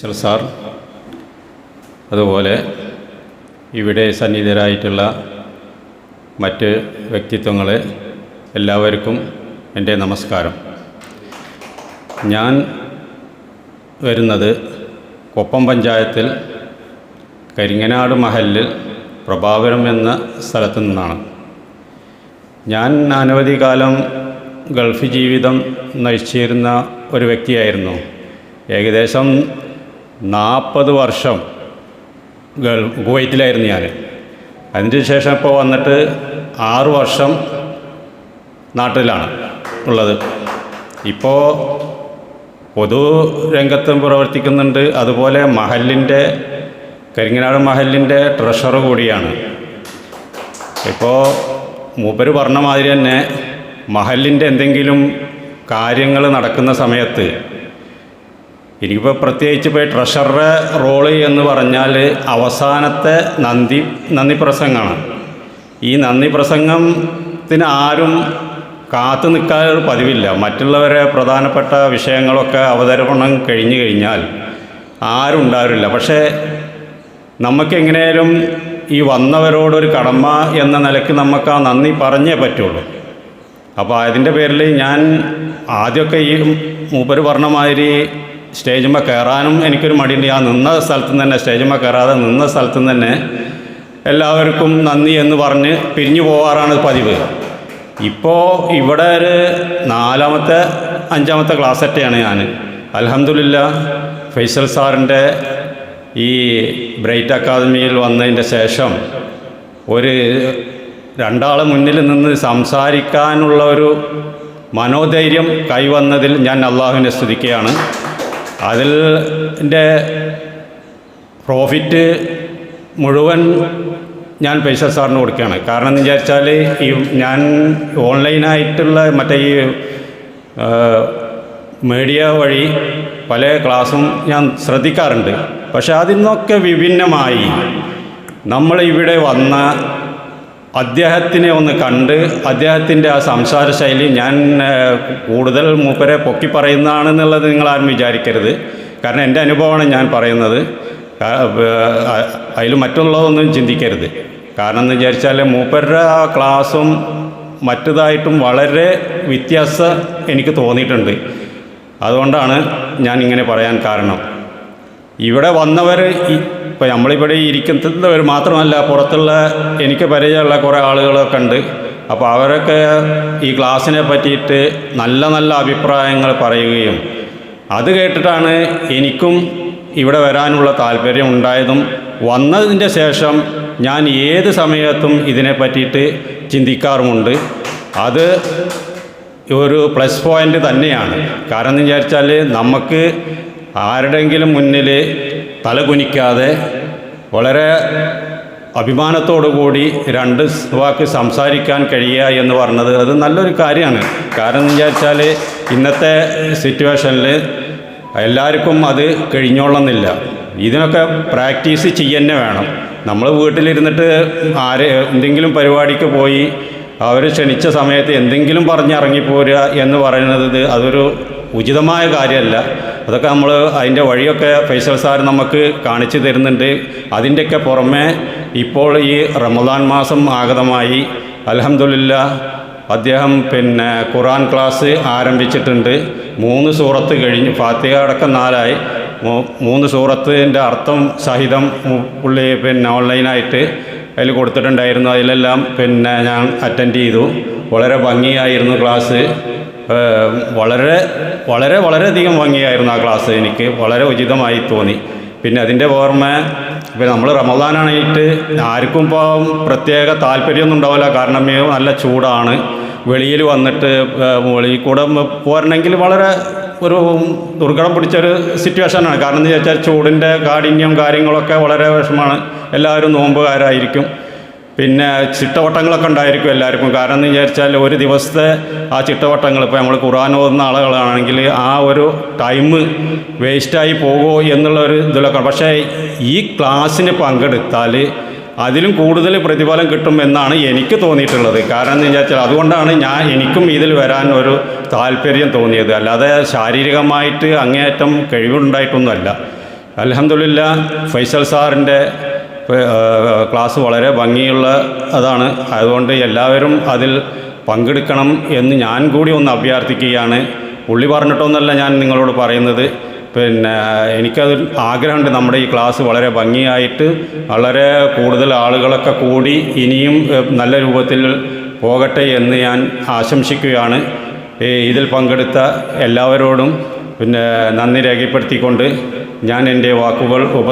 Sir അതുപോലെ ഇവിടെ സന്നിധരായിട്ടുള്ള മറ്റ് വ്യക്തിത്വങ്ങളെ എല്ലാവർക്കും എന്റെ നമസ്കാരം. ഞാൻ വരുന്നത് കൊപ്പം പഞ്ചായത്തിൽ കരിങ്ങനാട് മഹലിൽ പ്രഭാവരം എന്ന സ്ഥലത്തു നിന്നാണ്. ഞാൻ അനവധി കാലം ഗൾഫ് ജീവിതം നയിച്ചിരുന്ന ഒരു വ്യക്തിയായിരുന്നു. ഏകദേശം നാൽപ്പത് വർഷം ഗൾ കുവൈറ്റിലായിരുന്നു ഞാൻ അതിന് ശേഷം ഇപ്പോൾ വന്നിട്ട് ആറ് വർഷം നാട്ടിലാണ് ഉള്ളത്. ഇപ്പോൾ പൊതു രംഗത്തും പ്രവർത്തിക്കുന്നുണ്ട്. അതുപോലെ മഹലിന്റെ കരിങ്ങനാട് മഹലിന്റെ ട്രഷറർ കൂടിയാണ്. ഇപ്പോൾ മൂപ്പര് പറഞ്ഞ മാതിരി തന്നെ മഹലിന്റെ എന്തെങ്കിലും കാര്യങ്ങൾ നടക്കുന്ന സമയത്ത് എനിക്കിപ്പോൾ പ്രത്യേകിച്ച് ഇപ്പോൾ ട്രഷറുടെ റോൾ എന്ന് പറഞ്ഞാൽ അവസാനത്തെ നന്ദി നന്ദി പ്രസംഗമാണ് ഈ നന്ദി പ്രസംഗത്തിന് ആരും കാത്തു നിൽക്കാൻ ഒരു പതിവില്ല. മറ്റുള്ളവരെ പ്രധാനപ്പെട്ട വിഷയങ്ങളൊക്കെ അവതരണം കഴിഞ്ഞു കഴിഞ്ഞാൽ ആരും ഉണ്ടാവില്ല. പക്ഷേ നമുക്കെങ്ങനെയാലും ഈ വന്നവരോടൊരു കടമ എന്ന നിലയ്ക്ക് നമുക്ക് ആ നന്ദി പറഞ്ഞേ പറ്റുള്ളൂ. അപ്പോൾ അതിന്റെ പേരിൽ ഞാൻ ആദ്യമൊക്കെ ഈ മൂപ്പർ പറഞ്ഞ മാതിരി സ്റ്റേജുമ്മ കയറാനും എനിക്കൊരു മടിയുണ്ട്. ആ നിന്ന സ്ഥലത്തു തന്നെ സ്റ്റേജുമ്മ കയറാതെ നിന്ന സ്ഥലത്തു തന്നെ എല്ലാവർക്കും നന്ദി എന്ന് പറഞ്ഞ് പിരിഞ്ഞു പോകാറാണ് പതിവ്. ഇപ്പോൾ ഇവിടെ ഒരു നാലാമത്തെ അഞ്ചാമത്തെ ക്ലാസ് അറ്റയാണ് ഞാൻ അലഹമില്ല ഫൈസൽ സാറിന്റെ ഈ ബ്രൈറ്റ് അക്കാദമിയിൽ വന്നതിന്റെ ശേഷം ഒരു രണ്ടാൾ മുന്നിൽ നിന്ന് സംസാരിക്കാനുള്ള ഒരു മനോധൈര്യം കൈവന്നതിൽ ഞാൻ അള്ളാഹുവിനെ സ്തുതിക്കുകയാണ്. അതിൽ എന്റെ പ്രോഫിറ്റ് മുഴുവൻ ഞാൻ പൈസ സാറിന് കൊടുക്കുകയാണ്. കാരണം എന്ന് വിചാരിച്ചാൽ ഈ ഞാൻ ഓൺലൈനായിട്ടുള്ള മറ്റേ ഈ മീഡിയ വഴി പല ക്ലാസ്സും ഞാൻ ശ്രദ്ധിക്കാറുണ്ട്. പക്ഷെ അതിൽ നിന്നൊക്കെ വിഭിന്നമായി. നമ്മളിവിടെ വന്ന അദ്ദേഹത്തിനെ ഒന്ന് കണ്ട് അദ്ദേഹത്തിന്റെ ആ സംസാര ശൈലി ഞാൻ കൂടുതൽ മൂപ്പരെ പൊക്കി പറയുന്നതാണെന്നുള്ളത് നിങ്ങൾ ആരും വിചാരിക്കരുത്. കാരണം എന്റെ അനുഭവമാണ് ഞാൻ പറയുന്നത്. അതിൽ മറ്റുള്ളതൊന്നും ചിന്തിക്കരുത്. കാരണം എന്ന് വിചാരിച്ചാൽ മൂപ്പരുടെ ആ ക്ലാസ്സും മറ്റതായിട്ടും വളരെ വ്യത്യാസം എനിക്ക് തോന്നിയിട്ടുണ്ട്. അതുകൊണ്ടാണ് ഞാൻ ഇങ്ങനെ പറയാൻ കാരണം. ഇവിടെ വന്നവർ ഇപ്പോൾ നമ്മളിവിടെ ഇരിക്കുന്നവർ മാത്രമല്ല പുറത്തുള്ള എനിക്ക് പരിചയമുള്ള കുറേ ആളുകളൊക്കെ ഉണ്ട്. അപ്പോൾ അവരൊക്കെ ഈ ക്ലാസ്സിനെ പറ്റിയിട്ട് നല്ല നല്ല അഭിപ്രായങ്ങൾ പറയുകയും അത് കേട്ടിട്ടാണ് എനിക്കും ഇവിടെ വരാനുള്ള താല്പര്യം ഉണ്ടായതും വന്നതിന്റെ ശേഷം ഞാൻ ഏത് സമയത്തും ഇതിനെ പറ്റിയിട്ട് ചിന്തിക്കാറുമുണ്ട്. അത് ഒരു പ്ലസ് പോയിന്റ് തന്നെയാണ്. കാരണം എന്ന് വിചാരിച്ചാൽ നമുക്ക് ആരുടെയെങ്കിലും മുന്നിൽ തലകുനിക്കാതെ വളരെ കൂടി രണ്ട് വാക്ക് സംസാരിക്കാൻ കഴിയുക എന്ന് പറഞ്ഞത് അത് നല്ലൊരു കാര്യമാണ്. കാരണം എന്ന് വിചാരിച്ചാൽ ഇന്നത്തെ സിറ്റുവേഷനിൽ എല്ലാവർക്കും അത് കഴിഞ്ഞോളന്നില്ല. ഇതിനൊക്കെ പ്രാക്ടീസ് ചെയ്യന്നെ വേണം. നമ്മൾ വീട്ടിലിരുന്നിട്ട് ആരെ എന്തെങ്കിലും പരിപാടിക്ക് പോയി അവർ ക്ഷണിച്ച സമയത്ത് എന്തെങ്കിലും പറഞ്ഞ് ഇറങ്ങിപ്പോരുക എന്ന് പറയുന്നത് അതൊരു ഉചിതമായ കാര്യമല്ല. അതൊക്കെ നമ്മൾ അതിന്റെ വഴിയൊക്കെ ഫൈസൽ സാർ നമുക്ക് കാണിച്ചു തരുന്നുണ്ട്. അതിന്റെയൊക്കെ പുറമെ ഇപ്പോൾ ഈ റമദാൻ മാസം ആഗതമായി. അലഹമുല്ല അദ്ദേഹം പിന്നെ ഖുറാൻ ക്ലാസ് ആരംഭിച്ചിട്ടുണ്ട്. മൂന്ന് സൂറത്ത് കഴിഞ്ഞ് ഫാത്തിഹ അടക്കം നാലായി. മൂന്ന് സൂറത്തിന്റെ അർത്ഥം സഹിതം പുള്ളി പിന്നെ ഓൺലൈനായിട്ട് അതിൽ കൊടുത്തിട്ടുണ്ടായിരുന്നു. അതിലെല്ലാം പിന്നെ ഞാൻ അറ്റൻഡ് ചെയ്തു. വളരെ ഭംഗിയായിരുന്നു ക്ലാസ്. വളരെ വളരെ വളരെയധികം ഭംഗിയായിരുന്നു ആ ക്ലാസ് എനിക്ക്. വളരെ ഉചിതമായി തോന്നി. പിന്നെ അതിന്റെ ഓർമ്മ ഇപ്പം നമ്മൾ റമദാനായിട്ട് ആർക്കും ഇപ്പോൾ പ്രത്യേക താല്പര്യമൊന്നും ഉണ്ടാവില്ല. കാരണം നല്ല ചൂടാണ്. വെളിയിൽ വന്നിട്ട് വെളിയിൽ കൂടെ പോരണമെങ്കിൽ വളരെ ഒരു ദുർഘടം പിടിച്ചൊരു സിറ്റുവേഷനാണ് കാരണം എന്ന് വെച്ചാൽ ചൂടിന്റെ കാഠിന്യം കാര്യങ്ങളൊക്കെ വളരെ വിഷമമാണ്. എല്ലാവരും നോമ്പുകാരായിരിക്കും. പിന്നെ ചിട്ടവട്ടങ്ങളൊക്കെ ഉണ്ടായിരിക്കും എല്ലാവർക്കും. കാരണം എന്ന് വിചാരിച്ചാൽ ഒരു ദിവസത്തെ ആ ചിട്ടവട്ടങ്ങൾ ഇപ്പോൾ നമ്മൾ ഖുറാൻ ഓതുന്ന ആളുകളാണെങ്കിൽ ആ ഒരു ടൈം വേസ്റ്റായി പോകുമോ എന്നുള്ള ഒരു ഇതിലൊക്കെ. പക്ഷേ ഈ ക്ലാസ്സിന് പങ്കെടുത്താൽ അതിലും കൂടുതൽ പ്രതിഫലം കിട്ടും എന്നാണ് എനിക്ക് തോന്നിയിട്ടുള്ളത്. കാരണം എന്ന് വിചാരിച്ചാൽ അതുകൊണ്ടാണ് ഞാൻ എനിക്കും ഇതിൽ വരാൻ ഒരു താല്പര്യം തോന്നിയത്. അല്ലാതെ ശാരീരികമായിട്ട് അങ്ങേയറ്റം കഴിവുണ്ടായിട്ടൊന്നുമല്ല. അലഹമില്ല ഫൈസൽ സാറിന്റെ ക്ലാസ് വളരെ ഭംഗിയുള്ള അതാണ്. അതുകൊണ്ട് എല്ലാവരും അതിൽ പങ്കെടുക്കണം എന്ന് ഞാൻ കൂടി ഒന്ന് അഭ്യർത്ഥിക്കുകയാണ്. പുള്ളി പറഞ്ഞിട്ടൊന്നല്ല ഞാൻ നിങ്ങളോട് പറയുന്നത്. പിന്നെ എനിക്കത് ആഗ്രഹമുണ്ട് നമ്മുടെ ഈ ക്ലാസ് വളരെ ഭംഗിയായിട്ട് വളരെ കൂടുതൽ ആളുകളൊക്കെ കൂടി ഇനിയും നല്ല രൂപത്തിൽ പോകട്ടെ എന്ന് ഞാൻ ആശംസിക്കുകയാണ്. ഇതിൽ പങ്കെടുത്ത എല്ലാവരോടും പിന്നെ നന്ദി രേഖപ്പെടുത്തിക്കൊണ്ട് ഞാൻ എന്റെ വാക്കുകൾ ഉപ